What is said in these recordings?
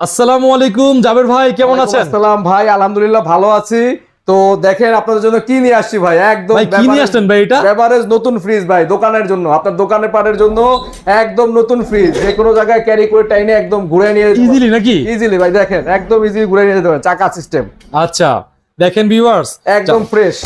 আসসালামু আলাইকুম জাবের ভাই কেমন আছেন? আসসালাম ভাই আলহামদুলিল্লাহ ভালো আছি। তো দেখেন আপনাদের জন্য কি নিয়ে আসছি ভাই? একদম কি নিয়ে আসছেন ভাই এটা? বেভারেজ নতুন ফ্রিজ ভাই দোকানের জন্য আপনার দোকানের পাটের জন্য একদম নতুন ফ্রিজ যে কোনো জায়গায় ক্যারি করে টাইনে একদম ঘুরে নিয়ে ইজিলি নাকি? ইজিলি ভাই দেখেন একদম ইজিলি ঘুরে নিয়ে যেতে পারেন চাকা সিস্টেম আচ্ছা দেখেন ভিউয়ার্স একদম ফ্রেশ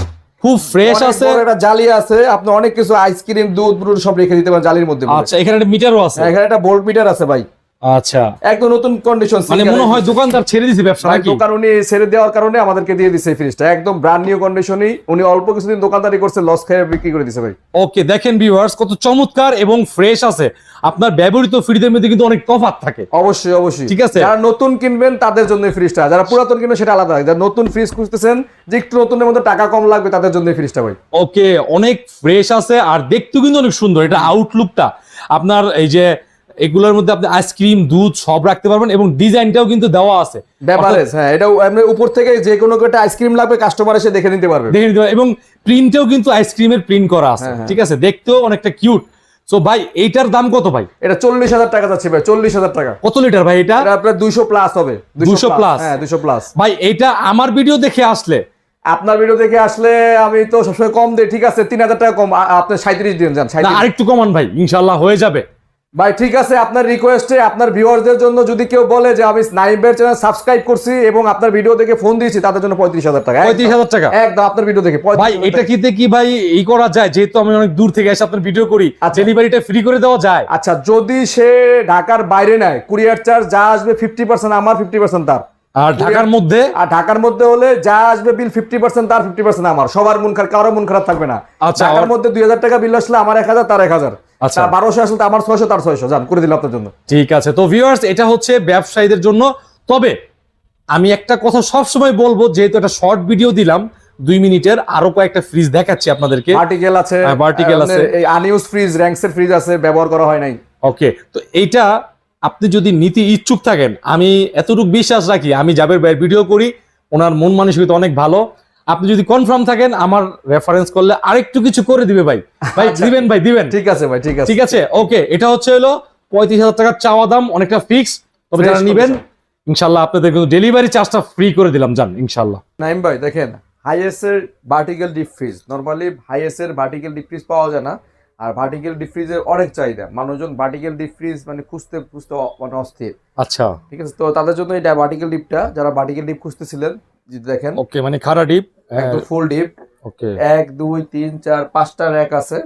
খুব ফ্রেশ আছে। একটা জালি আছে আপনি অনেক কিছু আইসক্রিম দুধ ব্রুড সব রেখে দিতে পারেন জালির মধ্যে আচ্ছা এখানে একটা মিটারও আছে। এখানে একটা ভোল্ট মিটার আছে ভাই। আচ্ছা। একদম নতুন কন্ডিশন মানে মনে হয় দোকানদার ছেড়ে দিছে ব্যবসা নাকি? দোকান উনি ছেড়ে দেওয়ার কারণে আমাদেরকে দিয়ে এই ফ্রিজটা একদম ব্র্যান্ড নিউ কন্ডিশনই উনি অল্প কিছুদিন দোকানদারি করছে লস খেয়ে বিক্রি করে দিছে ভাই। ওকে দেখেন ভিউয়ার্স কত চমৎকার এবং ফ্রেশ আছে। আপনার ব্যবহৃত ফ্রিজের মধ্যে কিন্তু অনেক তফাৎ থাকে। অবশ্যই অবশ্যই। ঠিক আছে। যারা নতুন কিনবেন তাদের জন্য ফ্রিজটা যারা পুরাতন কিনবেন সেটা আলাদা। যারা নতুন ফ্রিজ খুঁজতেছেন যে একটু নতুনের মধ্যে টাকা কম লাগবে তাদের জন্য ফ্রিজটা ভাই। ওকে অনেক ফ্রেশ আছে আর দেখতেও কিন্তু অনেক সুন্দর। এটা আউটলুকটা আপনার এই যে এগুলোর মধ্যে আপনি আইসক্রিম দুধ সব রাখতে পারবেন এবং ডিজাইনটাও কিন্তু দেওয়া আছে। ব্যাপারেজ হ্যাঁ এটা এমনি উপর থেকে যে কোনো একটা আইসক্রিম লাগবে কাস্টমার এসে দেখে নিতে পারবে। দেখে নিতে পারেন। এবং প্রিন্টেও কিন্তু আইসক্রিমের প্রিন্ট করা আছে হ্যাঁ, হ্যাঁ। ঠিক আছে? দেখতেও অনেকটা কিউট সো ভাই এইটার দাম কত ভাই? এটা চল্লিশ হাজার টাকা যাচ্ছে ভাই চল্লিশ হাজার টাকা। কত লিটার ভাই এটা? এটা আপনার দুইশো প্লাস হবে 200 plus? হ্যাঁ দুশো প্লাস ভাই এইটা আমার ভিডিও দেখে আসলে। আপনার ভিডিও দেখে আসলে আমি তো সবসময় কম দিই ঠিক আছে? তিন হাজার টাকা কম আপনি সাঁত্রিশ দিন যান আরেকটু কমান ভাই ইনশাল্লাহ হয়ে যাবে। ভাই ঠিক আছে আপনার রিকোয়েস্টে আপনার ভিউয়ারদের জন্য যদি কেউ বলে যে আমি নাইবের চ্যানেল সাবস্ক্রাইব করছি এবং আপনার ভিডিও দেখে ফোন দিয়েছি তাদের জন্য পঁয়ত্রিশ হাজার টাকা। পঁয়ত্রিশ হাজার টাকা? একদম আপনার ভিডিও দেখে ভাই এটা। কিতে কি ভাই এই করা যায়? যেহেতু আমি অনেক দূর থেকে এসে আপনার ভিডিও করি আচ্ছা। ডেলিভারিটা ফ্রি করে দেওয়া যায়? আচ্ছা যদি সে ঢাকার বাইরে নেয় কুরিয়ার চার্জ যা আসবে ফিফটি পার্সেন্ট আমার ফিফটি পার্সেন্ট তার। আর ঢাকার মধ্যে? আর ঢাকার মধ্যে হলে যা আসবে বিল ফিফটি পার্সেন্ট তার ফিফটি পার্সেন্ট আমার। সবার মন খারাপ কারও মন খারাপ থাকবে না। আচ্ছা, ঢাকার মধ্যে দুই হাজার টাকা বিল আসলে আমার এক হাজার তার এক হাজার। আচ্ছা। বারোশো আসলে তো আমার ছয়শো তার ছয়শো। যান করে দিলাম আপনার জন্য। ঠিক আছে। তো ভিউয়ার্স এটা হচ্ছে ব্যবসায়ীদের জন্য। তবে আমি একটা কথা সব সময় বলব যেহেতু একটা শর্ট ভিডিও দিলাম দুই মিনিটের আরও কয়েকটা ফ্রিজ দেখাচ্ছি আপনাদেরকে। আর্টিকেল আছে হ্যাঁ, আপনার আছে। এই আনইউজ ফ্রিজ র্যাঙ্কসের ফ্রিজ আছে ব্যবহার করা হয় নাই। ওকে তো এইটা আপনি যদি নিতে ইচ্ছুক থাকেন আমি এতটুকু বিশ্বাস রাখি আমি জাবের ভাইয়ের ভিডিও করি ওনার মন মানসিকতা অনেক ভালো। আপনি যদি কনফার্ম থাকেন আমার রেফারেন্স করলে আরেকটু কিছু করে দিবে ভাই। ভাই আচ্ছা। দিবেন ভাই দিবেন। ঠিক আছে ভাই ঠিক আছে। ঠিক আছে? ওকে এটা হচ্ছে হলো পঁয়ত্রিশ হাজার টাকার চাওয়া দাম অনেকটা ফিক্স তবে যারা নিবেন ইনশাল্লাহ আপনাদের কিন্তু ডেলিভারি চার্জটা ফ্রি করে দিলাম জান ইনশাল্লাহ। নাইম ভাই দেখেন হাইএসের ভার্টিক্যাল ডিপ ফ্রিজ নর্মালি হাইএসের ভার্টিক্যাল ডিপ ফ্রিজ পাওয়া যায় না। আর ভার্টিক্যাল ডিপ ফ্রিজের অনেক চাহিদা। মানুষজন ভার্টিক্যাল ডিপ ফ্রিজ মানে খুঁজতে খুঁজতে মানে অস্থির। আচ্ছা। ঠিক আছে? তো তাদের জন্য এটা ভার্টিক্যাল ডিপটা যারা ভার্টিক্যাল ডিপ খুঁজতেছিলেন দেখেন। ওকে মানে খাড়া ডিপ একদম ফুল ডিপ ওকে এক দুই তিন চার পাঁচটা র্যাক আছে।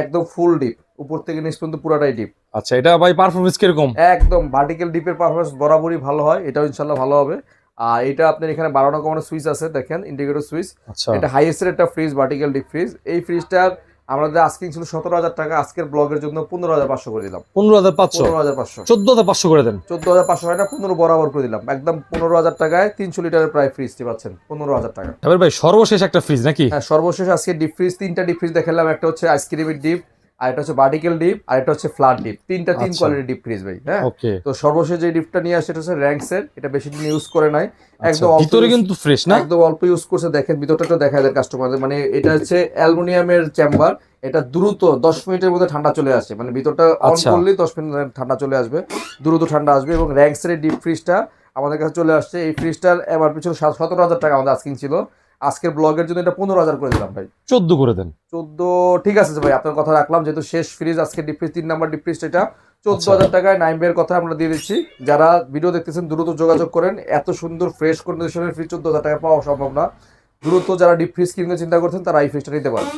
একদম ফুল ডিপ উপর থেকে নিচ পর্যন্ত পুরাটাই ডিপ আচ্ছা এটা ভাই পারফরমেন্স কীরকম? একদম ভার্টিক্যাল ডিপের পারফরমেন্স বরাবরই ভালো হয়। এটাও ইনশাল্লাহ ভালো হবে। আর এটা আপনার এখানে বারোটা কমানোর সুইচ আছে দেখেন ইন্ডিকেটর সুইচ এটা এটা হাইয়েস্টের একটা ফ্রিজ ভার্টিক্যাল ডিপ ফ্রিজ এই ফ্রিজটার আমাদের আজকে ছিল সতেরো হাজার টাকা আজকের ব্লগের জন্য পনেরো হাজার পাঁচশো করে দিলাম। পনেরো হাজার পাঁচশো? পনেরো হাজার পাঁচশো। চোদ্দ হাজার পাঁচশো করে দেন। চোদ্দ হাজার পাঁচশো হয় না পনেরো বরাবর করে দিলাম। একদম পনেরো হাজার টাকায় তিনশো লিটারের প্রায় ফ্রিজটি পাচ্ছেন পনেরো হাজার টাকা। ভাই সর্বশেষ একটা ফ্রিজ নাকি? হ্যাঁ সর্বশেষ আজকে ডিপ ফ্রিজ তিনটা ডিপ ফ্রিজ দেখালাম। একটা হচ্ছে আইসক্রিমের ডিপ আর এটা হচ্ছে ভার্টিক্যাল ডিপ আর এটা হচ্ছে ফ্ল্যাট ডিপ তিনটা তিন। কোয়ালিটির ডিপ ফ্রিজ ভাই হ্যাঁ? তো সর্বশেষ যে ডিপটা নিয়ে আসছে এটা হচ্ছে র্যাঙ্কসের এটা বেশি দিন ইউজ করে নাই। একদম আচ্ছা, ভিতরে কিন্তু ফ্রেশ না? একদম অল্প ইউজ করছে দেখেন ভিতরটা একটু দেখা যায় কাস্টমারদের মানে এটা হচ্ছে অ্যালুমিনিয়ামের চেম্বার এটা দ্রুত দশ মিনিটের মধ্যে ঠান্ডা চলে আসে। মানে ভিতরটা অন আচ্ছা। করলেই দশ মিনিট ঠান্ডা চলে আসবে। দ্রুত ঠান্ডা আসবে এবং র্যাঙ্কসের ডিপ ফ্রিজটা আমাদের কাছে চলে আসছে। এই ফ্রিজটার এবার পিছনে সতেরো হাজার টাকা আমাদের আস্কিং ছিল। আজকের ব্লগের জন্য এটা পনেরো হাজার করে দিলাম ভাই। চোদ্দ করে দেন। চোদ্দ ঠিক আছে ভাই আপনার কথা রাখলাম যেহেতু শেষ ফ্রিজ আজকে ডিপ ফ্রিজ তিন নাম্বার ডিপ্রিজ এটা। চোদ্দ আচ্ছা। হাজার টাকায় নাইম নাইমের কথা আমরা দিয়ে দিচ্ছি। যারা ভিডিও দেখতেছেন দ্রুত যোগাযোগ করেন। এত সুন্দর ফ্রেশ কন্ডিশনের ফ্রিজ চোদ্দ হাজার টাকা পাওয়া সম্ভব না। দ্রুত যারা ডিপ ফ্রিজ কিনতে চিন্তা করছেন তারা এই ফ্রিজটা নিতে পারেন।